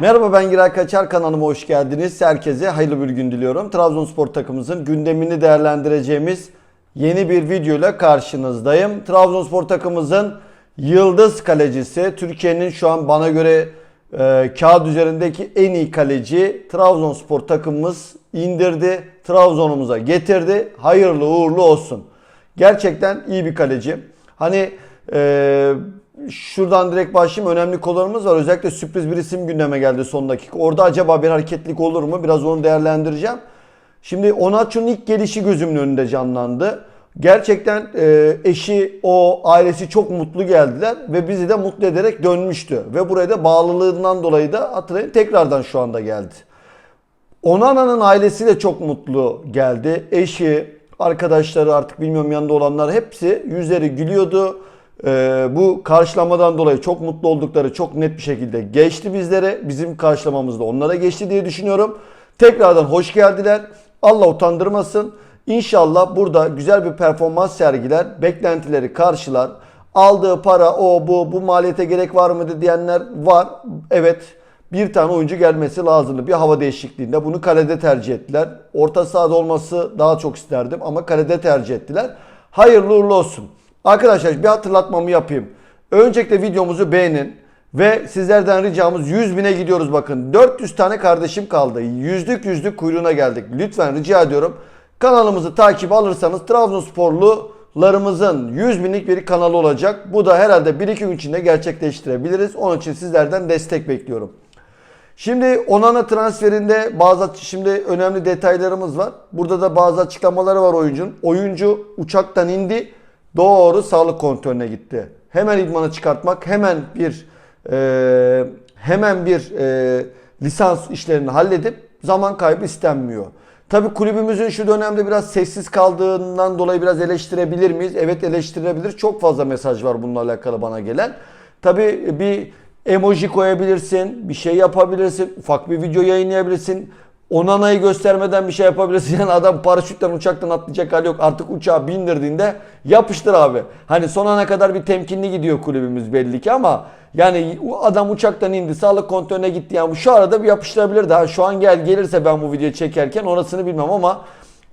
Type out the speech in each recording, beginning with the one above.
Merhaba ben Giray Kaçar kanalıma hoş geldiniz. Herkese hayırlı bir gün diliyorum. Trabzonspor takımımızın gündemini değerlendireceğimiz yeni bir videoyla karşınızdayım. Trabzonspor takımımızın yıldız kalecisi, Türkiye'nin şu an bana göre e, kağıt üzerindeki en iyi kaleci Trabzonspor takımımız indirdi. Trabzon'umuza getirdi. Hayırlı uğurlu olsun. Gerçekten iyi bir kaleci. Hani e, şuradan direkt başlayayım. Önemli konularımız var. Özellikle sürpriz bir isim gündeme geldi son dakika. Orada acaba bir hareketlik olur mu? Biraz onu değerlendireceğim. Şimdi Onaçu'nun ilk gelişi gözümün önünde canlandı. Gerçekten e, eşi, o ailesi çok mutlu geldiler ve bizi de mutlu ederek dönmüştü. Ve buraya da bağlılığından dolayı da hatırlayın tekrardan şu anda geldi. Onana'nın ailesi de çok mutlu geldi. Eşi, arkadaşları artık bilmiyorum yanında olanlar hepsi yüzleri gülüyordu. Ee, bu karşılamadan dolayı çok mutlu oldukları çok net bir şekilde geçti bizlere. Bizim karşılamamız da onlara geçti diye düşünüyorum. Tekrardan hoş geldiler. Allah utandırmasın. İnşallah burada güzel bir performans sergiler, beklentileri karşılar. Aldığı para o bu bu maliyete gerek var mıydı diyenler var. Evet bir tane oyuncu gelmesi lazımdı. Bir hava değişikliğinde bunu kalede tercih ettiler. Orta sahada olması daha çok isterdim ama kalede tercih ettiler. Hayırlı uğurlu olsun. Arkadaşlar bir hatırlatmamı yapayım. Öncelikle videomuzu beğenin. Ve sizlerden ricamız 100 bine gidiyoruz bakın. 400 tane kardeşim kaldı. Yüzlük yüzlük kuyruğuna geldik. Lütfen rica ediyorum. Kanalımızı takip alırsanız Trabzonsporlularımızın 100 binlik bir kanalı olacak. Bu da herhalde 1-2 gün içinde gerçekleştirebiliriz. Onun için sizlerden destek bekliyorum. Şimdi Onana transferinde bazı şimdi önemli detaylarımız var. Burada da bazı açıklamaları var oyuncunun. Oyuncu uçaktan indi, doğru sağlık kontrolüne gitti. Hemen idmanı çıkartmak, hemen bir e, hemen bir e, lisans işlerini halledip zaman kaybı istenmiyor. Tabii kulübümüzün şu dönemde biraz sessiz kaldığından dolayı biraz eleştirebilir miyiz? Evet eleştirilebilir. Çok fazla mesaj var bununla alakalı bana gelen. Tabii bir emoji koyabilirsin, bir şey yapabilirsin, ufak bir video yayınlayabilirsin. Onana'yı göstermeden bir şey yapabilirsin. Yani adam paraşütten uçaktan atlayacak hali yok. Artık uçağı bindirdiğinde yapıştır abi. Hani son ana kadar bir temkinli gidiyor kulübümüz belli ki ama yani adam uçaktan indi sağlık kontrolüne gitti. Yani şu arada bir yapıştırabilir daha. Şu an gel gelirse ben bu videoyu çekerken orasını bilmem ama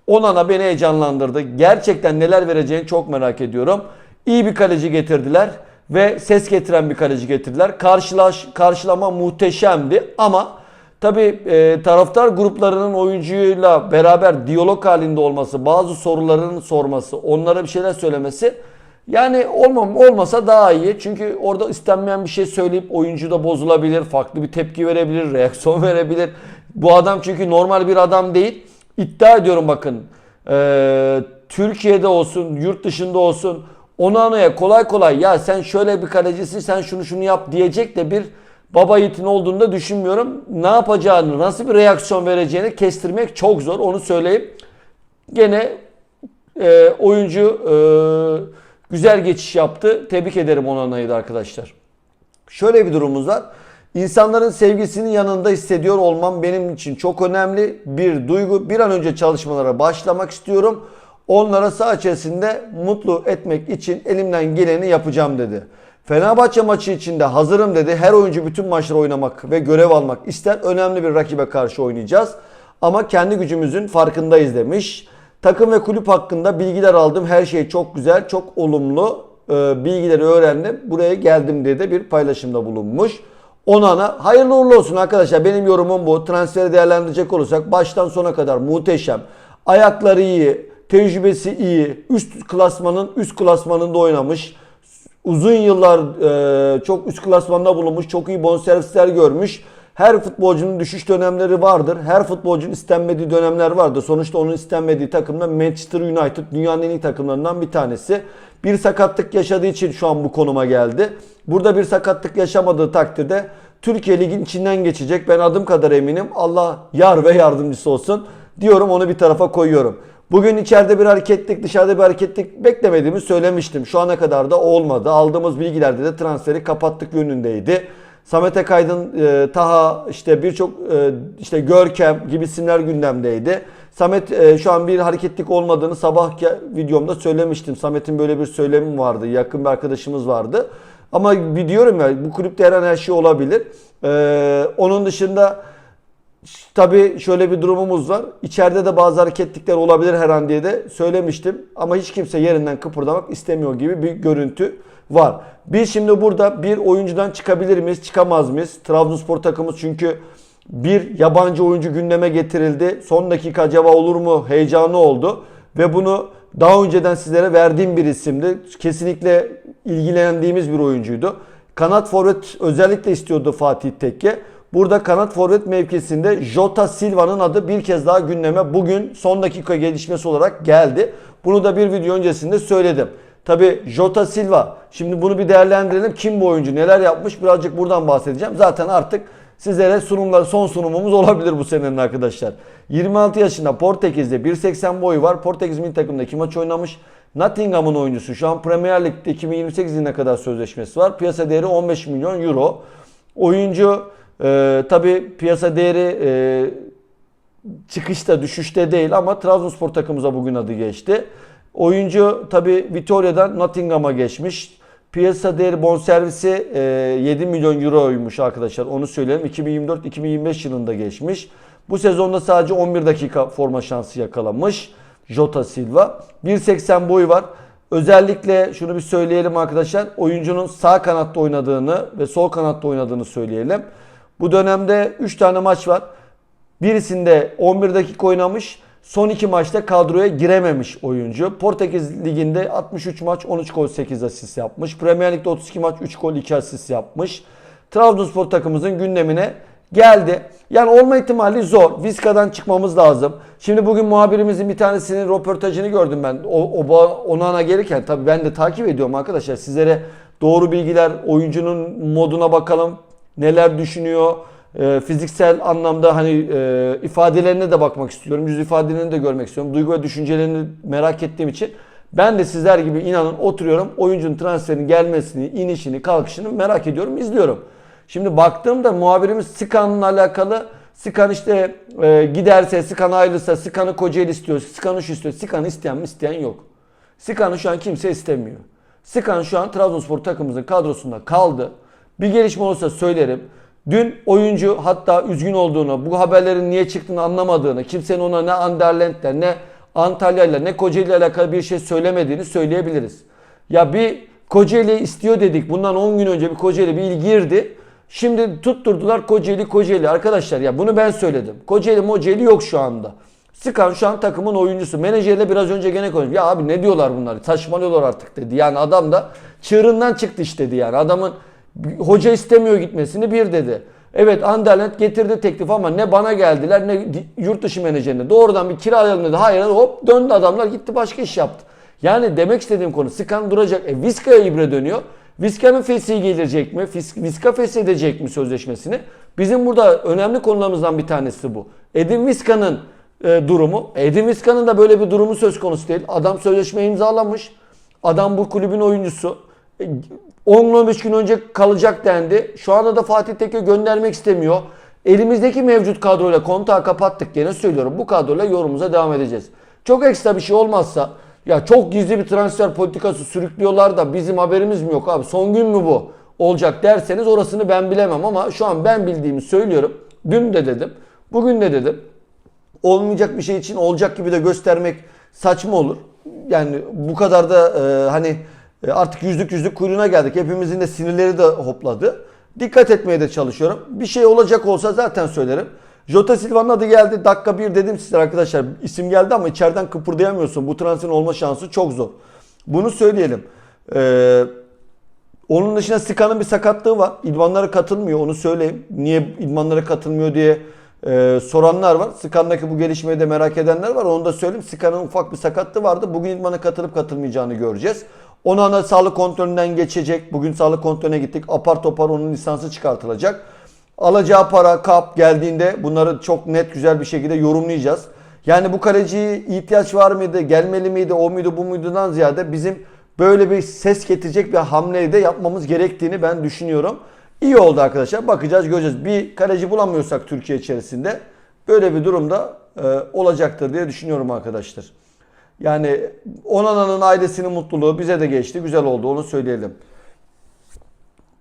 Onana beni heyecanlandırdı. Gerçekten neler vereceğini çok merak ediyorum. İyi bir kaleci getirdiler ve ses getiren bir kaleci getirdiler. Karşılaş, karşılama muhteşemdi ama tabi e, taraftar gruplarının oyuncuyla beraber diyalog halinde olması, bazı soruların sorması, onlara bir şeyler söylemesi yani olmam olmasa daha iyi. Çünkü orada istenmeyen bir şey söyleyip oyuncu da bozulabilir, farklı bir tepki verebilir, reaksiyon verebilir. Bu adam çünkü normal bir adam değil. İddia ediyorum bakın. e, Türkiye'de olsun, yurt dışında olsun Onana'ya kolay kolay ya sen şöyle bir kalecisin sen şunu şunu yap diyecek de bir baba yiğitin olduğunu da düşünmüyorum. Ne yapacağını, nasıl bir reaksiyon vereceğini kestirmek çok zor onu söyleyeyim. Gene e, oyuncu e, güzel geçiş yaptı. Tebrik ederim Onana'yı da arkadaşlar. Şöyle bir durumumuz var. İnsanların sevgisinin yanında hissediyor olmam benim için çok önemli bir duygu. Bir an önce çalışmalara başlamak istiyorum. Onlara saha içerisinde mutlu etmek için elimden geleni yapacağım dedi. Fenerbahçe maçı için de hazırım dedi. Her oyuncu bütün maçları oynamak ve görev almak ister. Önemli bir rakibe karşı oynayacağız. Ama kendi gücümüzün farkındayız demiş. Takım ve kulüp hakkında bilgiler aldım. Her şey çok güzel, çok olumlu. Ee, bilgileri öğrendim. Buraya geldim diye de bir paylaşımda bulunmuş. Onana hayırlı uğurlu olsun arkadaşlar. Benim yorumum bu. Transferi değerlendirecek olursak baştan sona kadar muhteşem. Ayakları iyi, tecrübesi iyi. Üst klasmanın üst klasmanında oynamış. Uzun yıllar e, çok üst klasmanda bulunmuş. Çok iyi bonservisler görmüş. Her futbolcunun düşüş dönemleri vardır. Her futbolcunun istenmediği dönemler vardır. Sonuçta onun istenmediği takımda Manchester United dünyanın en iyi takımlarından bir tanesi. Bir sakatlık yaşadığı için şu an bu konuma geldi. Burada bir sakatlık yaşamadığı takdirde Türkiye Lig'in içinden geçecek. Ben adım kadar eminim. Allah yar ve yardımcısı olsun. Diyorum onu bir tarafa koyuyorum. Bugün içeride bir hareketlik, dışarıda bir hareketlik beklemediğimi söylemiştim. Şu ana kadar da olmadı. Aldığımız bilgilerde de transferi kapattık yönündeydi. Samet Akaydın, e, Taha, işte birçok e, işte Görkem gibi isimler gündemdeydi. Samet e, şu an bir hareketlik olmadığını sabah videomda söylemiştim. Samet'in böyle bir söylemi vardı. Yakın bir arkadaşımız vardı. Ama biliyorum ya bu kulüpte her an her şey olabilir. Ee, onun dışında tabii şöyle bir durumumuz var. İçeride de bazı hareketlikler olabilir her an diye de söylemiştim. Ama hiç kimse yerinden kıpırdamak istemiyor gibi bir görüntü var. Biz şimdi burada bir oyuncudan çıkabilir miyiz, çıkamaz mıyız? Trabzonspor takımımız çünkü bir yabancı oyuncu gündeme getirildi. Son dakika acaba olur mu heyecanı oldu. Ve bunu daha önceden sizlere verdiğim bir isimdi. Kesinlikle ilgilendiğimiz bir oyuncuydu. Kanat forvet özellikle istiyordu Fatih Tekke. Burada kanat forvet mevkisinde Jota Silva'nın adı bir kez daha gündeme bugün son dakika gelişmesi olarak geldi. Bunu da bir video öncesinde söyledim. Tabi Jota Silva. Şimdi bunu bir değerlendirelim. Kim bu oyuncu? Neler yapmış? Birazcık buradan bahsedeceğim. Zaten artık sizlere sunumlar son sunumumuz olabilir bu senenin arkadaşlar. 26 yaşında Portekiz'de 1.80 boyu var. Portekiz milli takımında iki maç oynamış. Nottingham'ın oyuncusu. Şu an Premier Lig'de 2028 yılına kadar sözleşmesi var. Piyasa değeri 15 milyon euro. Oyuncu e, tabi piyasa değeri e, çıkışta düşüşte değil ama Trabzonspor takımımıza bugün adı geçti. Oyuncu tabi Vitoria'dan Nottingham'a geçmiş. Piyasa değeri bonservisi e, 7 milyon euroymuş arkadaşlar onu söyleyelim. 2024-2025 yılında geçmiş. Bu sezonda sadece 11 dakika forma şansı yakalamış. Jota Silva. 1.80 boyu var. Özellikle şunu bir söyleyelim arkadaşlar. Oyuncunun sağ kanatta oynadığını ve sol kanatta oynadığını söyleyelim. Bu dönemde 3 tane maç var. Birisinde 11 dakika oynamış. Son iki maçta kadroya girememiş oyuncu. Portekiz Ligi'nde 63 maç 13 gol 8 asist yapmış. Premier Lig'de 32 maç 3 gol 2 asist yapmış. Trabzonspor takımımızın gündemine geldi. Yani olma ihtimali zor. Vizca'dan çıkmamız lazım. Şimdi bugün muhabirimizin bir tanesinin röportajını gördüm ben. O, o Onana gelirken tabii ben de takip ediyorum arkadaşlar. Sizlere doğru bilgiler, oyuncunun moduna bakalım. Neler düşünüyor? e, fiziksel anlamda hani e, ifadelerine de bakmak istiyorum. Yüz ifadelerini de görmek istiyorum. Duygu ve düşüncelerini merak ettiğim için ben de sizler gibi inanın oturuyorum. Oyuncunun transferinin gelmesini, inişini, kalkışını merak ediyorum, izliyorum. Şimdi baktığımda muhabirimiz Sikan'la alakalı Sikan işte e, giderse, Sikan ayrılırsa, Sikan'ı Kocaeli istiyor, Sikan'ı şu istiyor. Sikan'ı isteyen mi? isteyen yok. Sikan'ı şu an kimse istemiyor. Sikan şu an Trabzonspor takımımızın kadrosunda kaldı. Bir gelişme olursa söylerim. Dün oyuncu hatta üzgün olduğunu, bu haberlerin niye çıktığını anlamadığını, kimsenin ona ne Anderlent'le ne Antalya'yla ne Kocaeli ile alakalı bir şey söylemediğini söyleyebiliriz. Ya bir Kocaeli istiyor dedik. Bundan 10 gün önce bir Kocaeli bir girdi. Şimdi tutturdular Kocaeli Kocaeli. Arkadaşlar ya bunu ben söyledim. Kocaeli Mocaeli yok şu anda. Sıkan şu an takımın oyuncusu. Menajerle biraz önce gene konuştum. Ya abi ne diyorlar bunlar? Saçmalıyorlar artık dedi. Yani adam da çığırından çıktı işte dedi yani. Adamın Hoca istemiyor gitmesini bir dedi. Evet Anderlecht getirdi teklif ama ne bana geldiler ne yurt dışı menajerine. Doğrudan bir kiralayalım dedi. Hayır hop döndü adamlar gitti başka iş yaptı. Yani demek istediğim konu Skan duracak. E, Vizca'ya ibre dönüyor. Vizca'nın fesihi gelecek mi? Vizca feshedecek mi sözleşmesini? Bizim burada önemli konularımızdan bir tanesi bu. Edin Vizca'nın e, durumu. Edin Vizca'nın da böyle bir durumu söz konusu değil. Adam sözleşme imzalamış. Adam bu kulübün oyuncusu. 10-15 e, gün önce kalacak dendi. Şu anda da Fatih Tekke göndermek istemiyor. Elimizdeki mevcut kadroyla kontağı kapattık gene söylüyorum. Bu kadroyla yorumumuza devam edeceğiz. Çok ekstra bir şey olmazsa ya çok gizli bir transfer politikası sürüklüyorlar da bizim haberimiz mi yok abi? Son gün mü bu? Olacak derseniz orasını ben bilemem ama şu an ben bildiğimi söylüyorum. Dün de dedim. Bugün de dedim. Olmayacak bir şey için olacak gibi de göstermek saçma olur. Yani bu kadar da e, hani e, artık yüzlük yüzlük kuyruğuna geldik. Hepimizin de sinirleri de hopladı. Dikkat etmeye de çalışıyorum. Bir şey olacak olsa zaten söylerim. Jota Silva'nın adı geldi. Dakika bir dedim size arkadaşlar. İsim geldi ama içeriden kıpırdayamıyorsun. Bu transferin olma şansı çok zor. Bunu söyleyelim. Ee, onun dışında Sika'nın bir sakatlığı var. İdmanlara katılmıyor onu söyleyeyim. Niye idmanlara katılmıyor diye e, soranlar var. Sika'ndaki bu gelişmeyi de merak edenler var. Onu da söyleyeyim. Sika'nın ufak bir sakatlığı vardı. Bugün idmana katılıp katılmayacağını göreceğiz. Onana sağlık kontrolünden geçecek. Bugün sağlık kontrolüne gittik. Apar topar onun lisansı çıkartılacak. Alacağı para, kap geldiğinde bunları çok net güzel bir şekilde yorumlayacağız. Yani bu kaleciye ihtiyaç var mıydı, gelmeli miydi, o muydu, bu muydudan ziyade bizim böyle bir ses getirecek bir hamleyi de yapmamız gerektiğini ben düşünüyorum. İyi oldu arkadaşlar. Bakacağız, göreceğiz. Bir kaleci bulamıyorsak Türkiye içerisinde böyle bir durumda e, olacaktır diye düşünüyorum arkadaşlar. Yani Onana'nın ailesinin mutluluğu bize de geçti. Güzel oldu onu söyleyelim.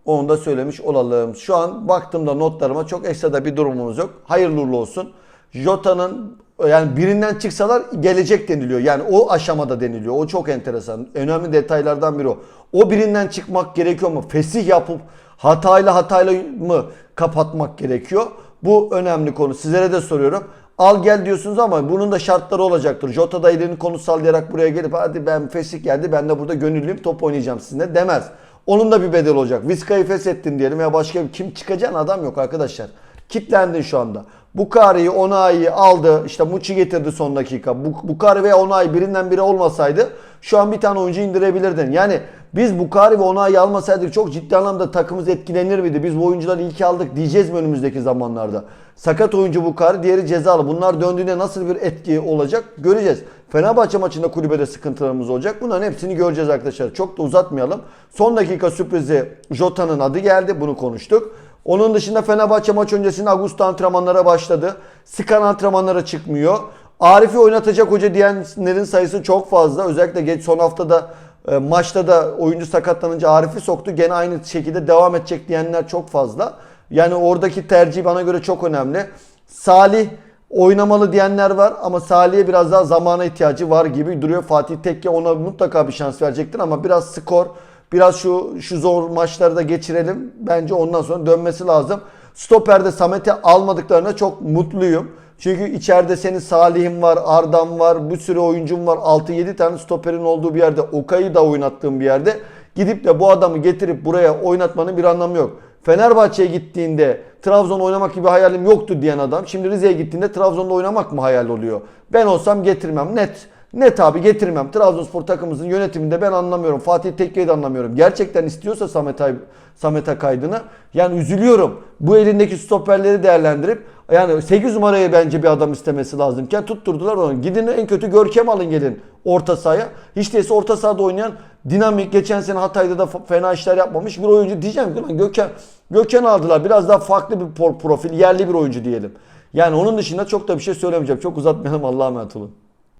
Onu da söylemiş olalım. Şu an baktığımda notlarıma çok ekstra bir durumumuz yok. Hayırlı uğurlu olsun. Jota'nın yani birinden çıksalar gelecek deniliyor. Yani o aşamada deniliyor. O çok enteresan. Önemli detaylardan biri o. O birinden çıkmak gerekiyor mu? Fesih yapıp hatayla hatayla mı kapatmak gerekiyor? Bu önemli konu. Sizlere de soruyorum. Al gel diyorsunuz ama bunun da şartları olacaktır. Jota da elini konu sallayarak buraya gelip hadi ben fesih geldi ben de burada gönüllüyüm top oynayacağım sizinle demez. Onun da bir bedel olacak. Vizca'yı feshettin diyelim ya başka bir kim çıkacağın adam yok arkadaşlar. Kitlendin şu anda. Bukari'yi, Onay'ı aldı. İşte Muçi getirdi son dakika. Bu- Bukari ve Onay birinden biri olmasaydı şu an bir tane oyuncu indirebilirdin. Yani biz Bukari ve Onay'ı almasaydık çok ciddi anlamda takımımız etkilenir miydi? Biz bu oyuncuları ilk aldık diyeceğiz mi önümüzdeki zamanlarda? Sakat oyuncu Bukari, diğeri cezalı. Bunlar döndüğünde nasıl bir etki olacak göreceğiz. Fenerbahçe maçında kulübede sıkıntılarımız olacak. Bunların hepsini göreceğiz arkadaşlar. Çok da uzatmayalım. Son dakika sürprizi Jota'nın adı geldi. Bunu konuştuk. Onun dışında Fenerbahçe maç öncesinde Ağustos antrenmanlara başladı. Sıkan antrenmanlara çıkmıyor. Arif'i oynatacak hoca diyenlerin sayısı çok fazla. Özellikle geç son haftada e, maçta da oyuncu sakatlanınca Arif'i soktu. Gene aynı şekilde devam edecek diyenler çok fazla. Yani oradaki tercih bana göre çok önemli. Salih oynamalı diyenler var ama Salih'e biraz daha zamana ihtiyacı var gibi duruyor. Fatih Tekke ona mutlaka bir şans verecektir ama biraz skor, biraz şu şu zor maçları da geçirelim. Bence ondan sonra dönmesi lazım. Stoper'de Samet'i almadıklarına çok mutluyum. Çünkü içeride senin Salih'in var, Ardam var, bir sürü oyuncun var. 6-7 tane stoperin olduğu bir yerde, Okay'ı da oynattığım bir yerde gidip de bu adamı getirip buraya oynatmanın bir anlamı yok. Fenerbahçe'ye gittiğinde Trabzon oynamak gibi hayalim yoktu diyen adam şimdi Rize'ye gittiğinde Trabzon'da oynamak mı hayal oluyor? Ben olsam getirmem net. Net abi getirmem. Trabzonspor takımımızın yönetiminde ben anlamıyorum. Fatih Tekke'yi de anlamıyorum. Gerçekten istiyorsa Samet, Ay, Samet Akaydın'ı yani üzülüyorum. Bu elindeki stoperleri değerlendirip yani 8 numarayı bence bir adam istemesi lazımken tutturdular onu. Gidin en kötü Görkem alın gelin orta sahaya. Hiç değilse orta sahada oynayan dinamik geçen sene Hatay'da da fena işler yapmamış bir oyuncu diyeceğim ki lan Gökhan Gökhan aldılar. Biraz daha farklı bir profil, yerli bir oyuncu diyelim. Yani onun dışında çok da bir şey söylemeyeceğim. Çok uzatmayalım. Allah'a emanet olun.